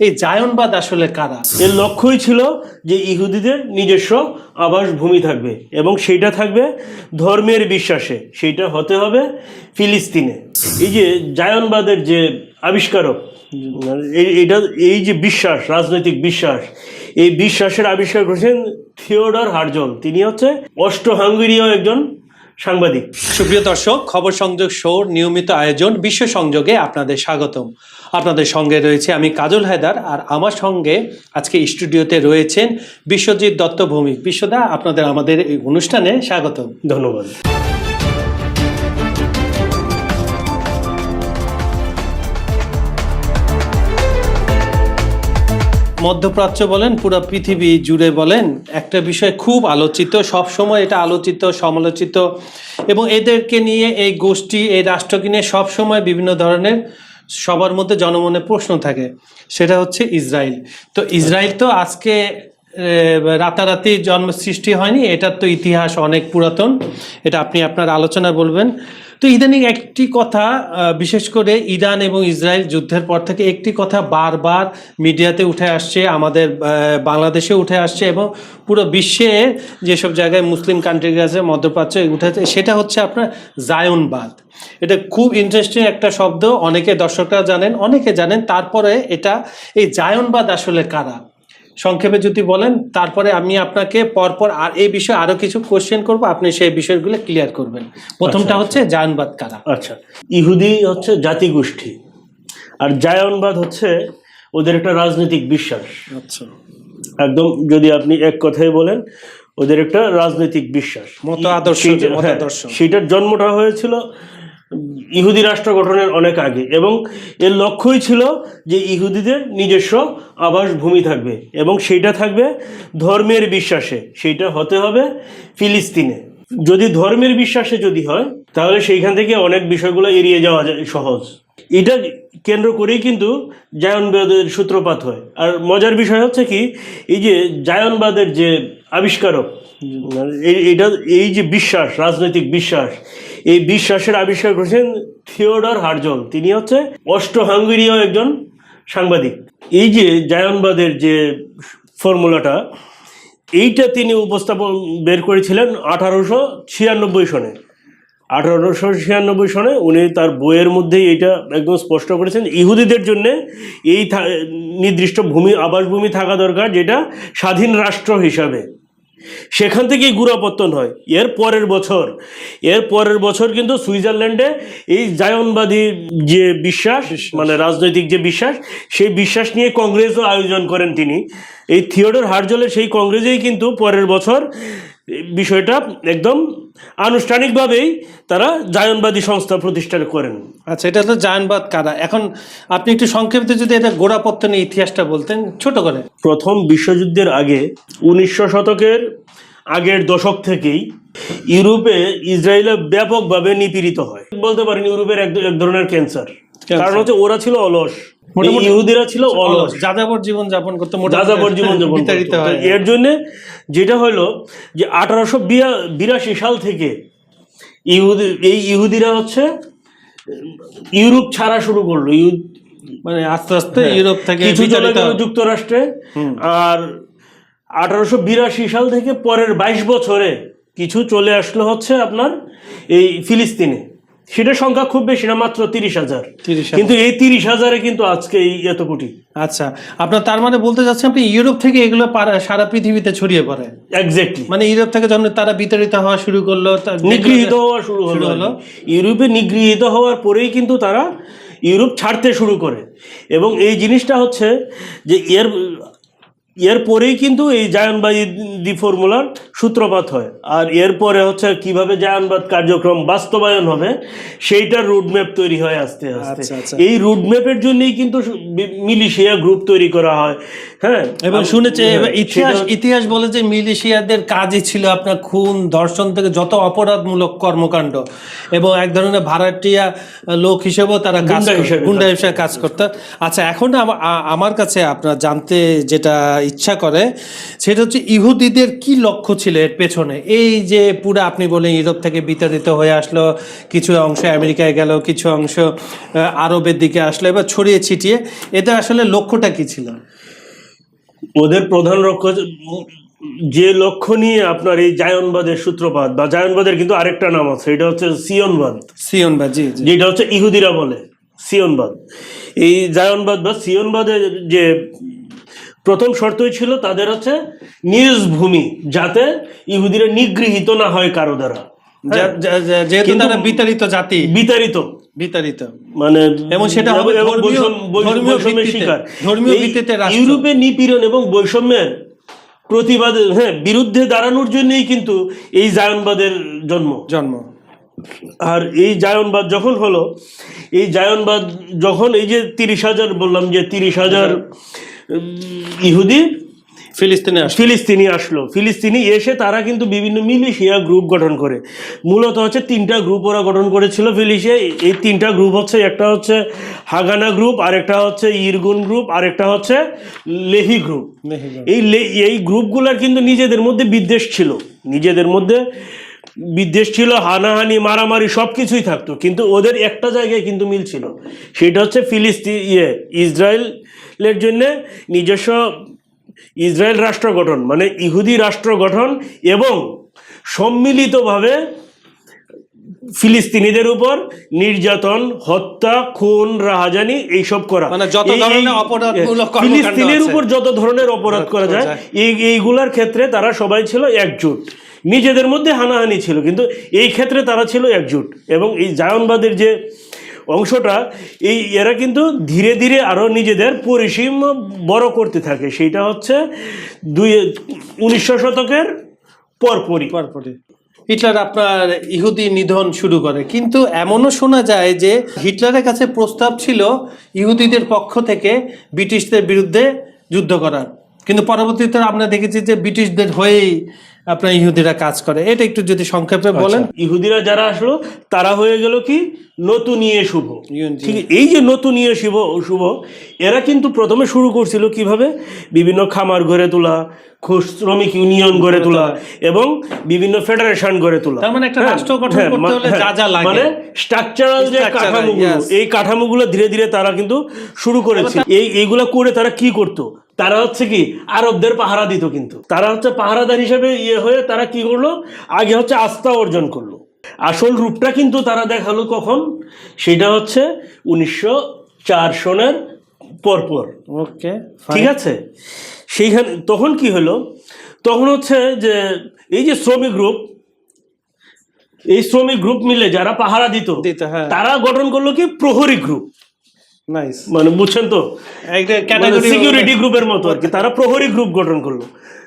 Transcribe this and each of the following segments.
এই জায়নবাদ আসলে কারা? এর লক্ষ্যই ছিল যে ইহুদিদের নিজস্ব আবাস ভূমি থাকবে এবং সেইটা থাকবে ধর্মের বিশ্বাসে, সেইটা হতে হবে ফিলিস্তিনে। এই যে জায়নবাদের যে আবিষ্কারক, এই- এইটা, এই যে বিশ্বাস, রাজনৈতিক বিশ্বাস, এই বিশ্বাসের আবিষ্কার করেছেন থিওডর হার্জল। তিনি হচ্ছে অষ্ট হাঙ্গেরীয় একজন সাংবাদিক। সুপ্রিয় দর্শক, খবর সংযোগ শোর নিয়মিত আয়োজন বিশ্ব সংযোগে আপনাদের স্বাগতম। আপনাদের সঙ্গে রয়েছে আমি কাজল হায়দার আর আমার সঙ্গে আজকে স্টুডিওতে রয়েছেন বিশ্বজিৎ দত্ত ভৌমিক বিশ্বদা, আপনাদের আমাদের এই অনুষ্ঠানে স্বাগতম। ধন্যবাদ। মধ্যপ্রাচ্য বলেন, পুরো পৃথিবী জুড়ে বলেন, একটা বিষয় খুব আলোচিত সব সময় এটা আলোচিত, সমালোচিত, এবং এদেরকে নিয়ে এই গোষ্ঠী, এই রাষ্ট্রকে নিয়ে সব সময় বিভিন্ন ধরনের সবার মধ্যে জনমনে প্রশ্ন থাকে, সেটা হচ্ছে ইসরায়েল। তো ইসরায়েল তো আজকে রাতারাতি জন্ম সৃষ্টি হয়নি, এটার তো ইতিহাস অনেক পুরাতন, এটা আপনি আপনার আলোচনা বলবেন। তো ইদানিং একটি কথা বিশেষ করে ইরান এবং ইসরায়েল যুদ্ধের পর থেকে একটি কথা বারবার মিডিয়াতে উঠে আসছে, আমাদের বাংলাদেশে উঠে আসছে এবং পুরো বিশ্বে যেসব জায়গায় মুসলিম কান্ট্রি আছে, মধ্যপ্রাচ্যে উঠে সেটা হচ্ছে আপনার জায়নবাদ। এটা খুব ইন্টারেস্টিং একটা শব্দ, অনেকে দর্শকরা জানেন, অনেকে জানেন, তারপরে এটা, এই জায়নবাদ আসলে কারা? সংক্ষেপে যদি বলেন তারপরে আমি আপনাকে পরপর আর এই বিষয়ে আরও কিছু কোশ্চেন করব আপনি সেই বিষয়গুলো ক্লিয়ার করবেন। প্রথমটা হচ্ছে জায়নবাদ কারা? আচ্ছা ইহুদি হচ্ছে জাতিগোষ্ঠী আর জায়নবাদ হচ্ছে ওদের একটা রাজনৈতিক বিশ্বাস। আচ্ছা। একদম যদি আপনি এক কথায় বলেন ওদের একটা রাজনৈতিক বিশ্বাস। মত আদর্শ সেইটা- হ্যাঁ, সেটার জন্মটা হয়েছিল ইহুদি রাষ্ট্র গঠনের অনেক আগে এবং এর লক্ষ্যই ছিল যে ইহুদিদের নিজস্ব আবাস ভূমি থাকবে এবং সেইটা থাকবে ধর্মের বিশ্বাসে, সেইটা হতে হবে ফিলিস্তিনে। যদি ধর্মের বিশ্বাসে যদি হয়, তাহলে সেইখান থেকে অনেক বিষয়গুলো এড়িয়ে যাওয়া যায় সহজ। এটা কেন্দ্র করেই কিন্তু জায়নবাদের সূত্রপাত হয়। আর মজার বিষয় হচ্ছে কি, এই যে জায়নবাদের যে আবিষ্কারক এটা এই যে বিশ্বাস, রাজনৈতিক বিশ্বাস, এই বিশ্বাসের আবিষ্কার করেছেন থিওডর হার্জল তিনি হচ্ছে অষ্ট হাঙ্গেরীয় একজন সাংবাদিক। এই যে জায়নবাদের যে ফর্মুলাটা, এইটা তিনি উপস্থাপন, বের করেছিলেন আঠারোশো ছিয়ানব্বই সনে। আঠারোশো ছিয়ানব্বই সনে উনি তার বইয়ের মধ্যেই এটা একদম স্পষ্ট করেছেন, ইহুদিদের জন্য এই নির্দিষ্ট ভূমি, আবাসভূমি থাকা দরকার, যেটা স্বাধীন রাষ্ট্র হিসাবে। সেখান থেকেই গুড়াপত্তন হয়। এর পরের বছর এর পরের বছর কিন্তু সুইজারল্যান্ডে এই জায়নবাদী যে বিশ্বাস মানে রাজনৈতিক যে বিশ্বাস সেই বিশ্বাস নিয়ে কংগ্রেসও আয়োজন করেন তিনি। এই থিওডর হার্জলের সেই কংগ্রেসেই কিন্তু পরের বছর বিষয়টা একদম আনুষ্ঠানিকভাবেই তারা জায়নবাদী সংস্থা প্রতিষ্ঠা করেন। আচ্ছা এটা তো জায়নবাদ কারা? এখন আপনি একটু সংক্ষেপে যদি এটা গোড়াপত্তনের ইতিহাসটা বলতেন ছোট করে। প্রথম বিশ্বযুদ্ধের আগে উনিশশো শতকের আগের দশক থেকেই ইউরোপে ইসরায়েলে ব্যাপকভাবে নিপীড়িত হয়। বলতে পারেন ইউরোপের এক এক ধরনের ক্যান্সার। কারণ হচ্ছে ওরা ছিল অলস। ইহুদিরা ছিল অলস। যাযাবর জীবন যাপন করতে যাযাবর জীবন যাপন হয়। এর জন্য যেটা হলো যে আঠারোশো বিরাশি সাল থেকে ইহুদি এই ইহুদিরা হচ্ছে ইউরোপ ছাড়া শুরু করল। ইউ- মানে আস্তে আস্তে ইউরোপ থেকে হ্যাঁ। কিছু চলে গেল যুক্তরাষ্ট্রে। আর আঠারোশো বিরাশি সাল থেকে পরের বাইশ বছরে কিছু চলে আসলো হচ্ছে আপনার এই ফিলিস্তিনে। সেটার সংখ্যা খুব বেশি না মাত্র তিরিশ হাজার। 30,000 কিন্তু এই তিরিশ হাজারে কিন্তু আজকে এই এত কোটি। আচ্ছা আপনার তার মানে বলতে চাচ্ছেন আপনি ইউরোপ থেকে এগুলো সারা পৃথিবীতে ছড়িয়ে পড়ে? এক্স্যাক্টলি মানে ইউরোপ থেকে যখন তারা বিতাড়িত হওয়া শুরু করল নিগৃহীত হওয়া শুরু হলো শুরু হলো। ইউরোপে নিগৃহীত হওয়ার পরেই কিন্তু তারা ইউরোপ ছাড়তে শুরু করে। এবং এই জিনিসটা হচ্ছে যে এর এর পরেই কিন্তু এই জায়নবাদী ফর্মুলার সূত্রপাত হয়। আর এরপরে হচ্ছে কীভাবে জায়নবাদ কার্যক্রম বাস্তবায়ন হবে সেইটার রুটম্যাপ তৈরি হয় আস্তে আস্তে। আচ্ছা, আচ্ছা। এই রুটম্যাপের জন্যই কিন্তু মিলিশিয়া গ্রুপ তৈরি করা হয়। হ্যাঁ? এবং শুনেছে হ্যাঁ, ইতিহাস ইতিহাস বলে যে মিলিশিয়াদের কাজই ছিল আপনার খুন ধর্ষণ থেকে যত অপরাধমূলক কর্মকাণ্ড এবং এক ধরনের ভাড়াটিয়া লোক হিসেবেও তারা কাজ গুন্ডা হিসেবে কাজ করত। আচ্ছা এখন আমার কাছে আপনার জানতে যেটা ইচ্ছা করে সেটা হচ্ছে ইহুদিদের কি লক্ষ্য ছিল এর পেছনে? এই যে পুরো আপনি বলেন ইউরোপ থেকে বিতাড়িত হয়ে আসলো কিছু অংশ আমেরিকায় গেল কিছু অংশ আরবের দিকে আসলো এবার ছড়িয়ে ছিটিয়ে এটা আসলে লক্ষ্যটা কি ছিল? ওদের প্রধান লক্ষ্য যে লক্ষ্য নিয়ে আপনার এই জায়নবাদের সূত্রপাত বা জায়নবাদের কিন্তু আরেকটা নাম আছে এটা হচ্ছে সিয়নবাদ। সিয়ন বা জি জি। যেটা হচ্ছে ইহুদিরা বলে সিয়নবাদ। এই জায়নবাদ বা সিয়নবাদের যে প্রথম শর্তই ছিল তাদের হচ্ছে নিজ ভূমি যাতে ইহুদিরা নিগৃহীত না হয় কারও দ্বারা। যা- যা- যা- যেহেতু তারা বিতাড়িত জাতি। বিতাড়িত। বিতাড়িত। মানে এবং সেটা হবে ধর্মীয়- শিকার। ধর্মীয় ভিত্তিতে ইউরোপে নিপীড়ন এবং বৈষম্যের প্রতিবাদ হ্যাঁ বিরুদ্ধে দাঁড়ানোর জন্যই কিন্তু এই জায়নবাদের জন্ম। জন্ম। আর এই জায়নবাদ যখন হলো এই জায়নবাদ যখন এই যে তিরিশ হাজার বললাম যে তিরিশ হাজার ইহুদি ফিলিস্তিনে আসলো। ফিলিস্তিনি আসলো। ফিলিস্তিনি এসে তারা কিন্তু বিভিন্ন মিলিশিয়া গ্রুপ গঠন করে। মূলত হচ্ছে তিনটা গ্রুপ ওরা গঠন করেছিল ফিলিশিয়া। এই তিনটা গ্রুপ হচ্ছে একটা হচ্ছে হাগানা গ্রুপ আরেকটা হচ্ছে ইরগুন গ্রুপ আরেকটা হচ্ছে লেহি গ্রুপ। এই এই গ্রুপগুলোর কিন্তু নিজেদের মধ্যে বিদ্বেষ ছিল। নিজেদের মধ্যে বিদ্বেষ ছিল হানাহানি মারামারি সব কিছুই থাকতো কিন্তু ওদের একটা জায়গায় কিন্তু মিল ছিল। সেটা হচ্ছে ফিলিস্তিন ইয়ে ইসরায়েলের জন্য নিজস্ব ইসরায়েল রাষ্ট্র গঠন মানে ইহুদি রাষ্ট্র গঠন এবং সম্মিলিতভাবে ফিলিস্তিনিদের উপর নির্যাতন হত্যা খুন রাহাজানি এইসব করা। মানে যত এই- এই- ধরনের অপরাধমূলক ফিলিস্তিনের উপর যত ধরনের অপরাধ করা যায়। এই এইগুলার ক্ষেত্রে তারা সবাই ছিল একজোট। নিজেদের মধ্যে হানাহানি ছিল, কিন্তু এই ক্ষেত্রে তারা ছিল একজুট। এবং এই জায়নবাদের যে অংশটা, এই এরা কিন্তু ধীরে ধীরে আরও নিজেদের পরিসীম বড় করতে থাকে। সেইটা হচ্ছে দুই, উনিশশো শতকের পরপরই। পরপরই। হিটলার আপনার ইহুদি নিধন শুরু করে। কিন্তু এমনও শোনা যায় যে হিটলারের কাছে প্রস্তাব ছিল ইহুদিদের পক্ষ থেকে ব্রিটিশদের বিরুদ্ধে যুদ্ধ করার। কিন্তু পরবর্তীতে আমরা দেখেছি যে ব্রিটিশদের হয়েই আপনার ইহুদিরা কাজ করে। এটা একটু যদি সংক্ষেপে বলেন। ইহুদিরা যারা আসলো তারা হয়ে গেল কি? নতুন ইয়ে শুভ। ঠিক এই যে নতুন ইয়ে শুভ শুভ এরা কিন্তু প্রথমে শুরু করছিল কীভাবে? বিভিন্ন খামার গড়ে তোলা শ্রমিক ইউনিয়ন গড়ে তোলা এবং বিভিন্ন ফেডারেশন গড়ে তোলা। তার মানে একটা হ্যাঁ, রাষ্ট্র গঠন হ্যাঁ, করতে হলে হ্যাঁ, যা যা লাগে। মানে স্ট্রাকচারাল যে কাঠামোগুলো. এই কাঠামোগুলো ধীরে ধীরে তারা কিন্তু শুরু করেছে। এই এইগুলা করে তারা কি করতো? তারা হচ্ছে কি আরবদের পাহারা দিত কিন্তু। তারা হচ্ছে পাহারাদার হিসেবে ইয়ে হয়ে তারা কি করল? আগে হচ্ছে আস্থা অর্জন করল। আসল রূপটা কিন্তু তারা দেখাল কখন? সেটা হচ্ছে উনিশশো চার সনের পরপর। ওকে ঠিক আছে? সেইখানে তখন কি হলো? তখন হচ্ছে যে এই যে শ্রমিক গ্রুপ এই শ্রমিক গ্রুপ মিলে যারা পাহারা দিত হ্যাঁ। তারা গঠন করল কি? প্রহরী গ্রুপ। মানে বুঝছেন তো? একটা ক্যাটাগরি সিকিউরিটি গ্রুপের মতো আর কি। তারা প্রহরী গ্রুপ গঠন করল।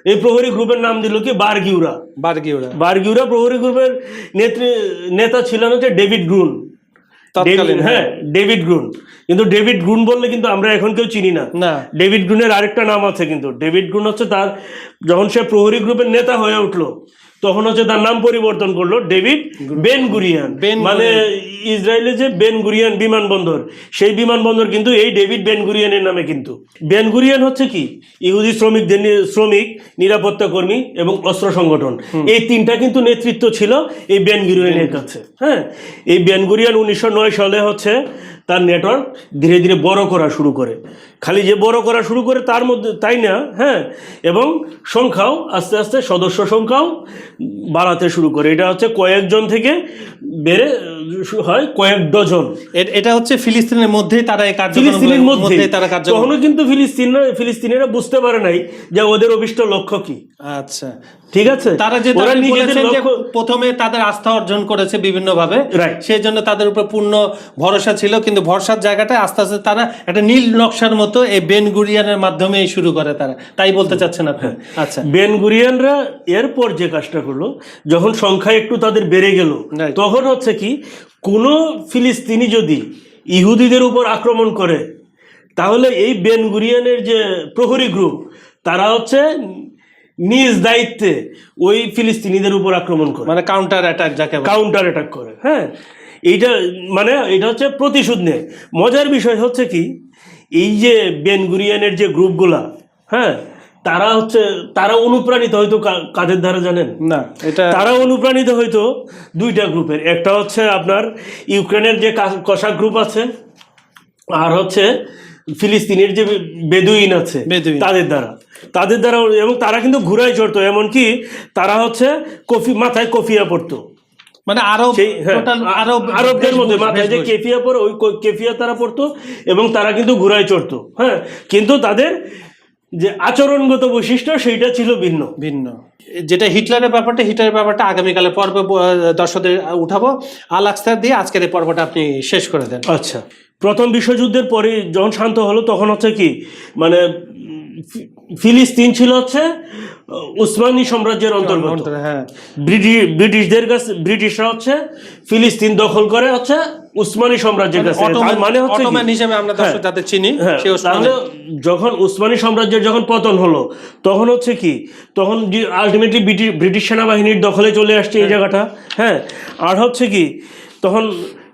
এই প্রহরী গ্রুপের নাম দিল কি? বারগিউরা। বার্গিউরা। বারগিউরা প্রহরী গ্রুপের নেত্রী নেতা ছিলেন হচ্ছে ডেভিড গ্রুন। হ্যাঁ। David Grun. কিন্তু ডেভিড গ্রুন বললে কিন্তু আমরা এখন কেউ চিনি না। না। ডেভিড গ্রুনের আরেকটা নাম আছে কিন্তু। ডেভিড গ্রুন হচ্ছে তার যখন সে প্রহরী গ্রুপের নেতা হয়ে উঠল তখন হচ্ছে তার নাম পরিবর্তন করল ডেভিড বেন গুরিয়ান। মানে ইসরায়েলের যে বেন গুরিয়ান বিমানবন্দর সেই বিমানবন্দর কিন্তু এই ডেভিড বেন গুরিয়ানের নামে কিন্তু। বেন গুরিয়ান হচ্ছে কি? ইহুদি শ্রমিকদের শ্রমিক নিরাপত্তা কর্মী এবং অস্ত্র সংগঠন। এই তিনটা কিন্তু নেতৃত্ব ছিল এই বেন গুরিয়ানের কাছে। হ্যাঁ? এই বেন গুরিয়ান উনিশশো নয় সালে হচ্ছে তার নেটওয়ার্ক ধীরে ধীরে বড় করা শুরু করে। খালি যে বড় করা শুরু করে তার মধ্যে তাই না? হ্যাঁ? এবং সংখ্যাও আস্তে আস্তে সদস্য সংখ্যাও বাড়াতে শুরু করে। এটা হচ্ছে কয়েকজন থেকে বেড়ে হয় কয়েক ডজন। এটা হচ্ছে ফিলিস্তিনের মধ্যেই তারা এই ফিলিস্তিনের মধ্যে তারা কার্যক্রম তখনও কিন্তু ফিলিস্তিন ফিলিস্তিনিরা বুঝতে পারে নাই যে ওদের অভিষ্ট লক্ষ্য কি। আচ্ছা। ঠিক আছে? তারা যে তারা নিজেদের প্রথমে তাদের আস্থা অর্জন করেছে বিভিন্নভাবে। সেই জন্য তাদের উপর পূর্ণ ভরসা ছিল কিন্তু ভরসার জায়গাটায় আস্তে আস্তে তারা একটা নীল নকশার মতো এই বেন গুরিয়ানের মাধ্যমে শুরু করে তারা। তাই বলতে চাচ্ছেন আপনি? আচ্ছা। বেন গুরিয়ানরা এরপর যে কাজটা করল যখন সংখ্যা একটু তাদের বেড়ে গেল তখন হচ্ছে কি কোনো ফিলিস্তিনি যদি ইহুদিদের উপর আক্রমণ করে তাহলে এই বেন গুরিয়ানের যে প্রহরী গ্রুপ তারা হচ্ছে নিজ দায়িত্বে ওই ফিলিস্তিনিদের উপর আক্রমণ করে। মানে কাউন্টার অ্যাটাক যাকে কাউন্টার অ্যাটাক করে হ্যাঁ। এইটা মানে এটা হচ্ছে প্রতিশোধ নেয়। মজার বিষয় হচ্ছে কি এই যে বেন গুরিয়ানের যে গ্রুপগুলা হ্যাঁ তারা হচ্ছে তারা অনুপ্রাণিত হয়তো কাদের দ্বারা জানেন? না এটা তারা অনুপ্রাণিত হয়তো দুইটা গ্রুপের। একটা হচ্ছে আপনার ইউক্রেনের যে কা- কষাক গ্রুপ আছে আর হচ্ছে ফিলিস্তিনের যে বেদুইন আছে। তাদের দ্বারা। তাদের দ্বারা এবং তারা কিন্তু ঘুরাই চড়তো এমনকি তারা হচ্ছে কফি মাথায় কফিয়া পড়তো। মানে আরব হ্যাঁ, আরব আরবদের মধ্যে মাথায় যে কেফিয়া পরে ওই কেফিয়া তারা পড়তো এবং তারা কিন্তু ঘুরায় চড়তো হ্যাঁ। কিন্তু তাদের যে আচরণগত বৈশিষ্ট্য সেইটা ছিল ভিন্ন। ভিন্ন। যেটা হিটলারের ব্যাপারটা হিটলারের ব্যাপারটা আগামীকালে পর্বে দর্শকদের উঠাবো। আল আকসার দিয়ে আজকের এই পর্বটা আপনি শেষ করে দেন। আচ্ছা। প্রথম বিশ্বযুদ্ধের পরে যখন শান্ত হলো তখন হচ্ছে কি মানে ফিলিস্তিন ছিল হচ্ছে উসমানী সাম্রাজ্যের অন্তর্গত। হ্যাঁ। ব্রিটিশদের কাছে ব্রিটিশরা হচ্ছে ফিলিস্তিন দখল করে হচ্ছে উসমানী সাম্রাজ্যের কাছে। মানে হচ্ছে হিসেবে আমরা হ্যাঁ, চিনি হ্যাঁ, তাহলে যখন উসমানী সাম্রাজ্যের যখন পতন হলো তখন হচ্ছে কি? তখন আলটিমেটলি ব্রিটিশ সেনাবাহিনীর দখলে চলে আসছে এই জায়গাটা। হ্যাঁ আর হচ্ছে কি? তখন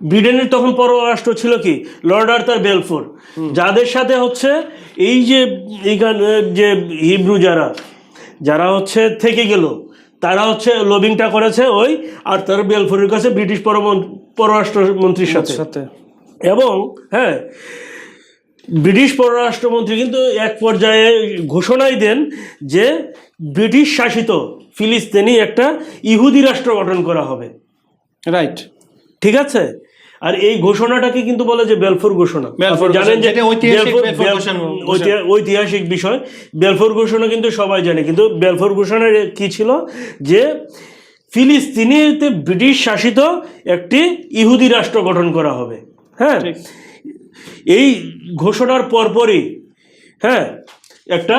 ব্রিটেনের তখন পররাষ্ট্র ছিল কি? লর্ড আর্থার বেলফোর যাদের সাথে হচ্ছে এই যে এইখানে যে হিব্রু যারা যারা হচ্ছে থেকে গেল তারা হচ্ছে লবিংটা করেছে ওই আর্থার বেলফোরের কাছে ব্রিটিশ পররাষ্ট্রমন্ত্রীর সাথে। সাথে। এবং হ্যাঁ ব্রিটিশ পররাষ্ট্রমন্ত্রী কিন্তু এক পর্যায়ে ঘোষণাই দেন যে ব্রিটিশ শাসিত ফিলিস্তিনি একটা ইহুদি রাষ্ট্র গঠন করা হবে। রাইট ঠিক আছে? আর এই ঘোষণাটাকে কিন্তু বলে যে বেলফোর ঘোষণা। জানেন যে ঐতিহাসিক ঘোষণা। বিষয়। বেলফোর ঘোষণা কিন্তু সবাই জানে কিন্তু বেলফোর ঘোষণার কি ছিল? যে ফিলিস্তিনিতে ব্রিটিশ শাসিত একটি ইহুদি রাষ্ট্র গঠন করা হবে। হ্যাঁ? এই ঘোষণার পরপরই হ্যাঁ একটা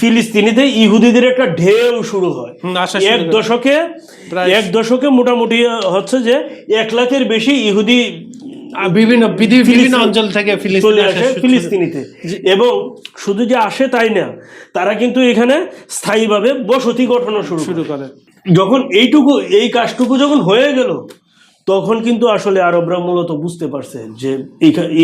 ফিলিস্তিনিতে ইহুদিদের একটা ঢেউ শুরু হয়। এক দশকে এক দশকে মোটামুটি হচ্ছে যে এক লাখের বেশি ইহুদি বিভিন্ন বিভিন্ন অঞ্চল থেকে চলে আসে ফিলিস্তিনিতে। এবং শুধু যে আসে তাই না তারা কিন্তু এখানে স্থায়ীভাবে বসতি গঠনও শুরু শুরু করে। যখন এইটুকু এই কাজটুকু যখন হয়ে গেল তখন কিন্তু আসলে আরবরা মূলত বুঝতে পারছে যে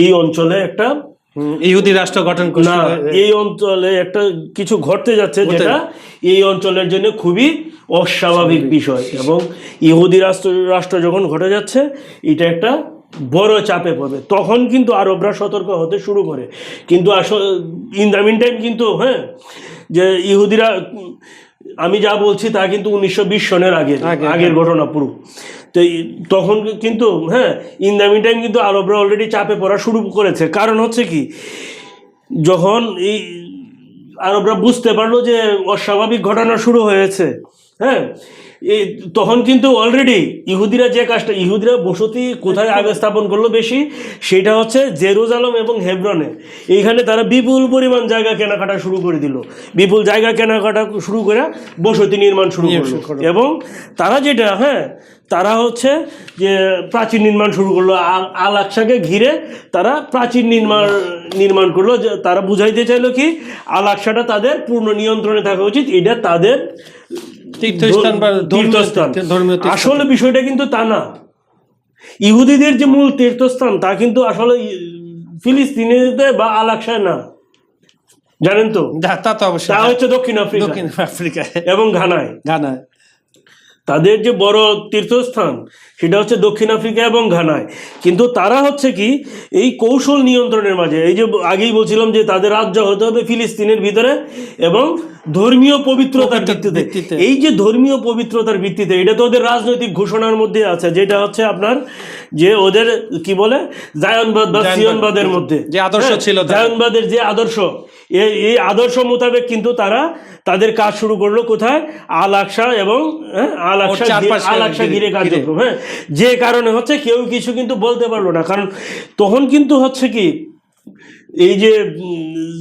এই অঞ্চলে একটা ইহুদি রাষ্ট্র গঠন না এই অঞ্চলে একটা কিছু ঘটতে যাচ্ছে যেটা এই অঞ্চলের জন্য খুবই অস্বাভাবিক বিষয়। এবং ইহুদি রাষ্ট্র রাষ্ট্র যখন ঘটে যাচ্ছে এটা একটা বড় চাপে পড়বে। তখন কিন্তু আরবরা সতর্ক হতে শুরু করে। কিন্তু আসলে ইন দ্য মিন টাইম কিন্তু হ্যাঁ যে ইহুদিরা আমি যা বলছি তা কিন্তু উনিশশো বিশ সনের আগে আগে, আগের ঘটনা পুরো। তো তখন কিন্তু হ্যাঁ ইন দ্য মিন টাইম কিন্তু আরবরা অলরেডি চাপে পড়া শুরু করেছে। কারণ হচ্ছে কি, যখন এই আরবরা বুঝতে পারল যে অস্বাভাবিক ঘটনা শুরু হয়েছে হ্যাঁ এই তখন কিন্তু অলরেডি ইহুদিরা যে কাজটা ইহুদিরা বসতি কোথায় আগে স্থাপন করল বেশি সেটা হচ্ছে জেরুজালম এবং হেব্রনে। এইখানে তারা বিপুল পরিমাণ জায়গা কেনাকাটা শুরু করে দিল। বিপুল জায়গা কেনাকাটা শুরু করে বসতি নির্মাণ শুরু করল। এবং তারা যেটা হ্যাঁ তারা হচ্ছে যে প্রাচীর নির্মাণ শুরু করল। আল আকসাকে ঘিরে তারা প্রাচীর নির্মাণ নির্মাণ করল। তারা বুঝাইতে চাইলো কি আল আকসাটা তাদের পূর্ণ নিয়ন্ত্রণে থাকা উচিত। এটা তাদের তীর্থস্থান বা তীর্থস্থান। আসলে বিষয়টা কিন্তু তা না। ইহুদিদের যে মূল তীর্থস্থান তা কিন্তু আসলে ফিলিস্তিনিতে বা আল না জানেন তো? তা তো অবশ্যই। তা হচ্ছে দক্ষিণ আফ্রিকা। দক্ষিণ আফ্রিকায় এবং ঘানায়। গানায় তাদের যে বড় তীর্থস্থান সেটা হচ্ছে দক্ষিণ আফ্রিকা এবং ঘানায়। কিন্তু তারা হচ্ছে কি এই কৌশল নিয়ন্ত্রণের মাঝে এই যে আগেই বলছিলাম যে তাদের রাজ্য হতে হবে ফিলিস্তিনের ভিতরে এবং ধর্মীয় পবিত্রতার পবিত্র- ভিত্তিতে। এই যে ধর্মীয় পবিত্রতার ভিত্তিতে এটা তো ওদের রাজনৈতিক ঘোষণার মধ্যে আছে যেটা হচ্ছে আপনার যে ওদের কি বলে জায়নবাদ বা সিয়নবাদের মধ্যে। যে আদর্শ হ্যাঁ, ছিল জায়নবাদের যে আদর্শ। এই এই আদর্শ মোতাবেক কিন্তু তারা তাদের কাজ শুরু করল কোথায়? আল আকসা এবং হ্যাঁ, আল আকসা আল আকসা ঘিরে-। কার্যক্রম হ্যাঁ। যে কারণে হচ্ছে কেউ কিছু কিন্তু বলতে পারল না। কারণ তখন কিন্তু হচ্ছে কি এই যে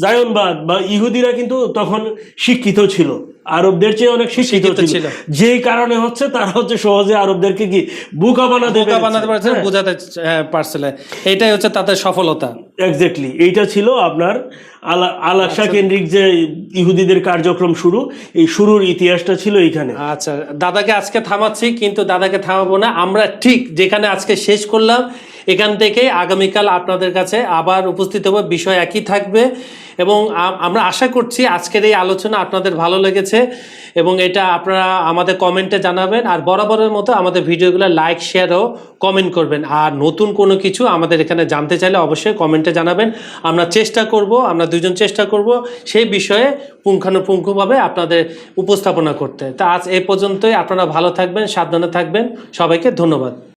জায়নবাদ বা ইহুদিরা কিন্তু তখন শিক্ষিত ছিল। আরবদের চেয়ে অনেক শিক্ষিত ছিল ছিল। যে কারণে হচ্ছে তারা হচ্ছে সহজে আরবদেরকে কি বোকা বানাতে বোকা বানাতে পারছে হ্যাঁ। বোঝাতে হ্যাঁ, পারছিল এটাই হচ্ছে তাদের সফলতা এক্স্যাক্টলি এইটা ছিল আপনার আলা আলাকসা আচ্ছা। কেন্দ্রিক যে ইহুদিদের কার্যক্রম শুরু এই শুরুর ইতিহাসটা ছিল এইখানে আচ্ছা দাদাকে আজকে থামাচ্ছি কিন্তু দাদাকে থামাবো না আমরা ঠিক যেখানে আজকে শেষ করলাম এখান থেকেই আগামীকাল আপনাদের কাছে আবার উপস্থিত হব। বিষয় একই থাকবে এবং আমরা আশা করছি আজকের এই আলোচনা আপনাদের ভালো লেগেছে এবং এটা আপনারা আমাদের কমেন্টে জানাবেন। আর বরাবরের মতো আমাদের ভিডিওগুলো লাইক শেয়ার ও কমেন্ট করবেন। আর নতুন কোনো কিছু আমাদের এখানে জানতে চাইলে অবশ্যই কমেন্টে জানাবেন। আমরা চেষ্টা করব, আমরা দুজন চেষ্টা করব সেই বিষয়ে পুঙ্খানুপুঙ্খভাবে আপনাদের উপস্থাপনা করতে। তা আজ এ পর্যন্তই। আপনারা ভালো থাকবেন, সাবধানে থাকবেন। সবাইকে ধন্যবাদ।